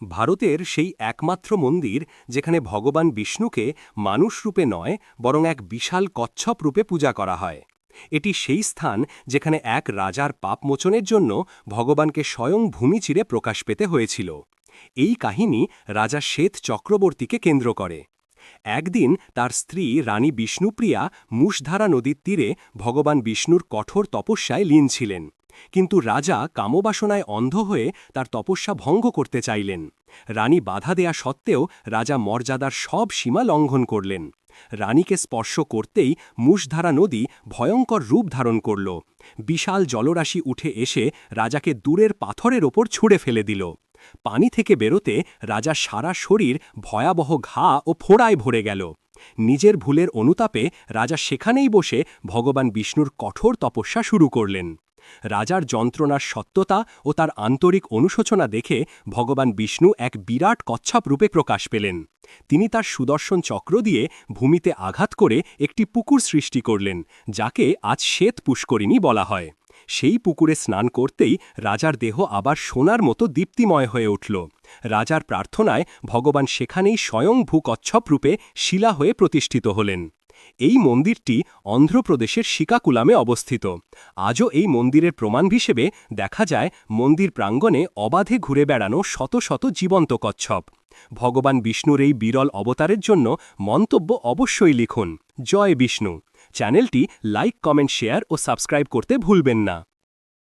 ভারতের সেই একমাত্র মন্দির যেখানে ভগবান বিষ্ণুকে মানুষ রূপে নয়, বরং এক বিশাল কচ্ছপ রূপে পূজা করা হয়। এটি সেই স্থান যেখানে এক রাজার পাপমোচনের জন্য ভগবানকে স্বয়ং ভূমি চিরে প্রকাশ পেতে হয়েছিল। এই কাহিনী রাজা শ্বেত চক্রবর্তীকে কেন্দ্র করে। একদিন তার স্ত্রী রানী বিষ্ণুপ্রিয়া মুষধারা নদীর তীরে ভগবান বিষ্ণুর কঠোর তপস্যায় লীন ছিলেন। কিন্তু রাজা কামবাসনায় অন্ধ হয়ে তার তপস্যা ভঙ্গ করতে চাইলেন। রানী বাধা দেয়া সত্ত্বেও রাজা মর্যাদার সব সীমা লঙ্ঘন করলেন। রানীকে স্পর্শ করতেই মুষধারা নদী ভয়ঙ্কর রূপ ধারণ করল। বিশাল জলরাশি উঠে এসে রাজাকে দূরের পাথরের ওপর ছুঁড়ে ফেলে দিল। পানি থেকে বেরোতে রাজা সারা শরীর ভয়াবহ ঘা ও ফোড়ায় ভরে গেল। নিজের ভুলের অনুতাপে রাজা সেখানেই বসে ভগবান বিষ্ণুর কঠোর তপস্যা শুরু করলেন। রাজার যন্ত্রণার সত্যতা ও তার আন্তরিক অনুশোচনা দেখে ভগবান বিষ্ণু এক বিরাট কচ্ছপ রূপে প্রকাশ পেলেন। তিনি তার সুদর্শন চক্র দিয়ে ভূমিতে আঘাত করে একটি পুকুর সৃষ্টি করলেন, যাকে আজ শ্বেত পুষ্করিণী বলা হয়। সেই পুকুরে স্নান করতেই রাজার দেহ আবার সোনার মতো দীপ্তিময় হয়ে উঠল। রাজার প্রার্থনায় ভগবান সেখানেই স্বয়ং ভূকচ্ছপ রূপে শিলা হয়ে প্রতিষ্ঠিত হলেন। এই মন্দিরটি অন্ধ্রপ্রদেশের শিকাকুলামে অবস্থিত। আজও এই মন্দিরের প্রমাণ হিসেবে দেখা যায়, মন্দির প্রাঙ্গণে অবাধে ঘুরে বেড়ানো শত শত জীবন্ত কচ্ছপ। ভগবান বিষ্ণুর এই বিরল অবতারের জন্য মন্তব্য অবশ্যই লিখুন। জয় বিষ্ণু। চ্যানেলটি লাইক, কমেন্ট, শেয়ার ও সাবস্ক্রাইব করতে ভুলবেন না।